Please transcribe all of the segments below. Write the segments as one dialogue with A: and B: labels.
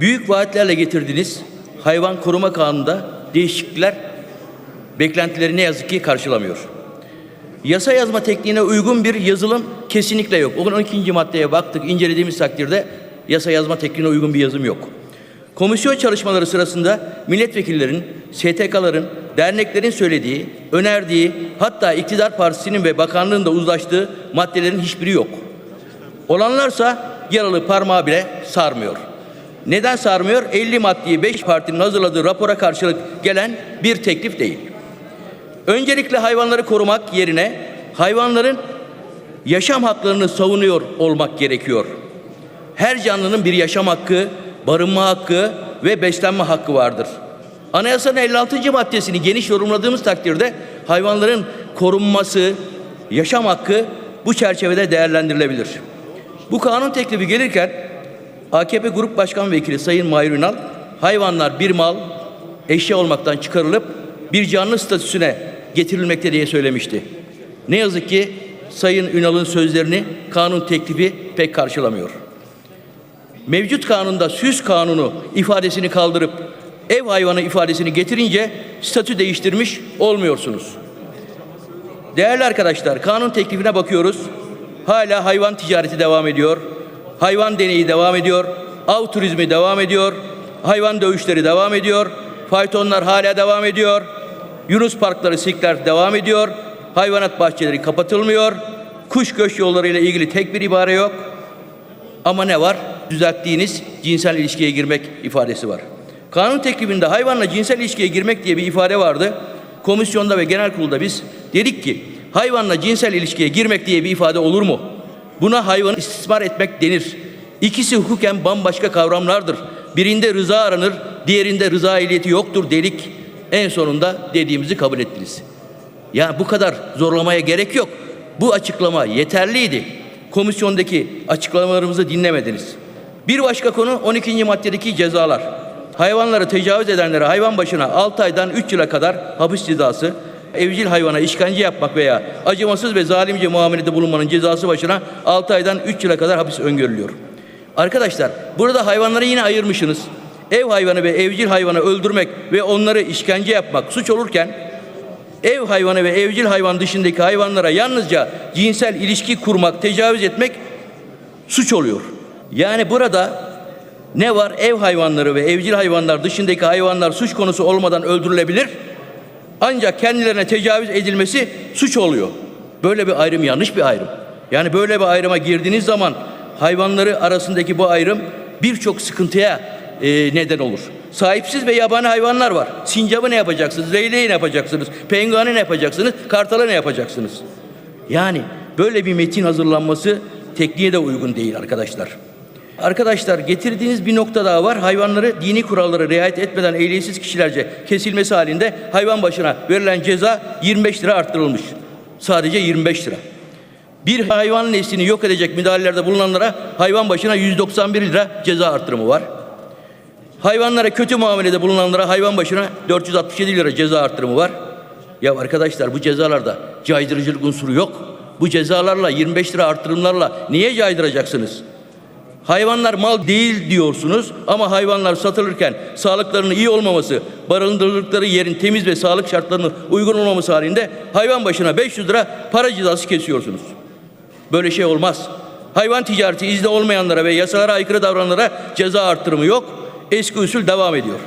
A: Büyük vaatlerle getirdiniz. Hayvan koruma kanununda değişiklikler beklentileri ne yazık ki karşılamıyor. Yasa yazma tekniğine uygun bir yazılım kesinlikle yok. O 12. maddeye baktık, incelediğimiz takdirde yasa yazma tekniğine uygun bir yazım yok. Komisyon çalışmaları sırasında milletvekillerin, STK'ların, derneklerin söylediği, önerdiği, hatta iktidar partisinin ve bakanlığın da uzlaştığı maddelerin hiçbiri yok. Olanlarsa yaralı parmağı bile sarmıyor. Neden sarmıyor? 50 maddeyi 5 partinin hazırladığı rapora karşılık gelen bir teklif değil. Öncelikle hayvanları korumak yerine hayvanların yaşam haklarını savunuyor olmak gerekiyor. Her canlının bir yaşam hakkı, barınma hakkı ve beslenme hakkı vardır. Anayasanın 56. maddesini geniş yorumladığımız takdirde hayvanların korunması, yaşam hakkı bu çerçevede değerlendirilebilir. Bu kanun teklifi gelirken AKP Grup Başkan Vekili Sayın Mahir Ünal, hayvanlar bir mal, eşya olmaktan çıkarılıp bir canlı statüsüne getirilmekte diye söylemişti. Ne yazık ki Sayın Ünal'ın sözlerini kanun teklifi pek karşılamıyor. Mevcut kanunda süs kanunu ifadesini kaldırıp ev hayvanı ifadesini getirince statü değiştirmiş olmuyorsunuz. Değerli arkadaşlar, kanun teklifine bakıyoruz. Hala hayvan ticareti devam ediyor. Hayvan deneyi devam ediyor. Av turizmi devam ediyor. Hayvan dövüşleri devam ediyor. Faytonlar hala devam ediyor. Yunus parkları, sikler devam ediyor. Hayvanat bahçeleri kapatılmıyor. Kuş göç yolları ile ilgili tek bir ibare yok. Ama ne var? Düzelttiğiniz cinsel ilişkiye girmek ifadesi var. Kanun teklifinde hayvanla cinsel ilişkiye girmek diye bir ifade vardı. Komisyonda ve genel kurulda biz dedik ki hayvanla cinsel ilişkiye girmek diye bir ifade olur mu? Buna hayvanı istismar etmek denir. İkisi hukuken bambaşka kavramlardır. Birinde rıza aranır, diğerinde rıza ehliyeti yoktur dedik. En sonunda dediğimizi kabul ettiniz. Ya bu kadar zorlamaya gerek yok. Bu açıklama yeterliydi. Komisyondaki açıklamalarımızı dinlemediniz. Bir başka konu 12. maddedeki cezalar. Hayvanları tecavüz edenlere hayvan başına 6 aydan 3 yıla kadar hapis cezası, evcil hayvana işkence yapmak veya acımasız ve zalimce muamelede bulunmanın cezası başına 6 aydan 3 yıla kadar hapis öngörülüyor. Arkadaşlar burada hayvanları yine ayırmışsınız. Ev hayvanı ve evcil hayvanı öldürmek ve onları işkence yapmak suç olurken ev hayvanı ve evcil hayvan dışındaki hayvanlara yalnızca cinsel ilişki kurmak, tecavüz etmek suç oluyor. Yani burada ne var? Ev hayvanları ve evcil hayvanlar dışındaki hayvanlar suç konusu olmadan öldürülebilir. Ancak kendilerine tecavüz edilmesi suç oluyor. Böyle bir ayrım yanlış bir ayrım. Yani böyle bir ayrıma girdiğiniz zaman hayvanları arasındaki bu ayrım birçok sıkıntıya e, neden olur. Sahipsiz ve yabani hayvanlar var. Sincabı ne yapacaksınız? Leyleği ne yapacaksınız? Penguanı ne yapacaksınız? Kartalı ne yapacaksınız? Yani böyle bir metin hazırlanması tekniğe de uygun değil arkadaşlar. Arkadaşlar getirdiğiniz bir nokta daha var. Hayvanları dini kurallara riayet etmeden ehliyetsiz kişilerce kesilmesi halinde hayvan başına verilen ceza 25 lira arttırılmış. Sadece 25 lira. Bir hayvan neslini yok edecek müdahalelerde bulunanlara hayvan başına 191 lira ceza arttırımı var. Hayvanlara kötü muamelede bulunanlara hayvan başına 467 lira ceza arttırımı var. Ya arkadaşlar bu cezalarda caydırıcılık unsuru yok. Bu cezalarla 25 lira arttırımlarla niye caydıracaksınız? Hayvanlar mal değil diyorsunuz ama hayvanlar satılırken sağlıklarının iyi olmaması, barındırıldıkları yerin temiz ve sağlık şartlarının uygun olmaması halinde hayvan başına 500 lira para cezası kesiyorsunuz. Böyle şey olmaz. Hayvan ticareti izni olmayanlara ve yasalara aykırı davrananlara ceza arttırımı yok. Eski usul devam ediyor.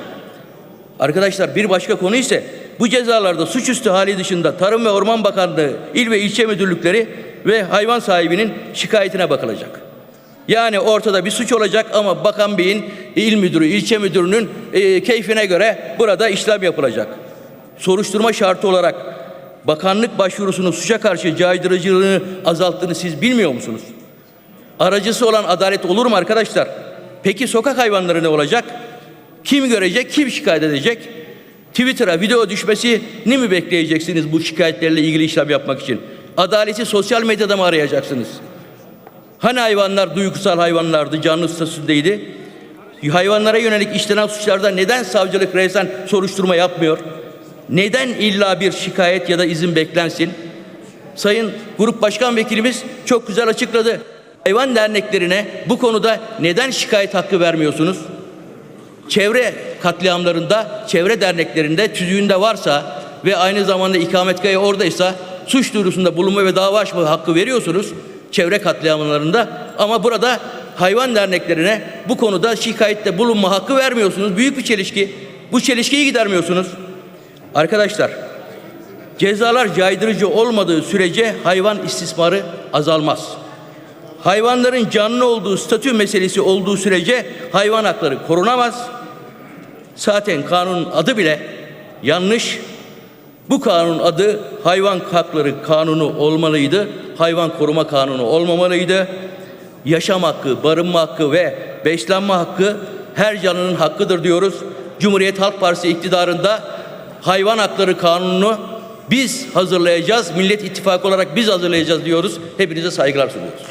A: Arkadaşlar bir başka konu ise bu cezalarda suçüstü hali dışında Tarım ve Orman Bakanlığı, il ve ilçe müdürlükleri ve hayvan sahibinin şikayetine bakılacak. Yani ortada bir suç olacak ama bakan beyin, il müdürü, ilçe müdürünün e, keyfine göre burada işlem yapılacak. Soruşturma şartı olarak bakanlık başvurusunun suça karşı caydırıcılığını azalttığını siz bilmiyor musunuz? Aracısı olan adalet olur mu arkadaşlar? Peki sokak hayvanları ne olacak? Kim görecek, kim şikayet edecek? Twitter'a video düşmesini mi bekleyeceksiniz bu şikayetlerle ilgili işlem yapmak için? Adaleti sosyal medyada mı arayacaksınız? Hani hayvanlar duygusal hayvanlardı, canlı statüsündeydi? Hayvanlara yönelik işlenen suçlarda neden savcılık resen soruşturma yapmıyor? Neden illa bir şikayet ya da izin beklensin? Sayın Grup Başkan Vekilimiz çok güzel açıkladı. Hayvan derneklerine bu konuda neden şikayet hakkı vermiyorsunuz? çevre katliamlarında, çevre derneklerinde tüzüğünde varsa ve aynı zamanda ikametgahı oradaysa suç duyurusunda bulunma ve dava açma hakkı veriyorsunuz çevre katliamlarında ama burada hayvan derneklerine bu konuda şikayette bulunma hakkı vermiyorsunuz. Büyük bir çelişki. Bu çelişkiyi gidermiyorsunuz. Arkadaşlar cezalar caydırıcı olmadığı sürece hayvan istismarı azalmaz. Hayvanların canlı olduğu statü meselesi olduğu sürece hayvan hakları korunamaz. Zaten kanunun adı bile yanlış. Bu kanun adı hayvan hakları kanunu olmalıydı. Hayvan koruma kanunu olmamalıydı. Yaşam hakkı, barınma hakkı ve beslenme hakkı her canlının hakkıdır diyoruz. Cumhuriyet Halk Partisi iktidarında hayvan hakları kanununu biz hazırlayacağız. Millet İttifakı olarak biz hazırlayacağız diyoruz. Hepinize saygılar sunuyoruz.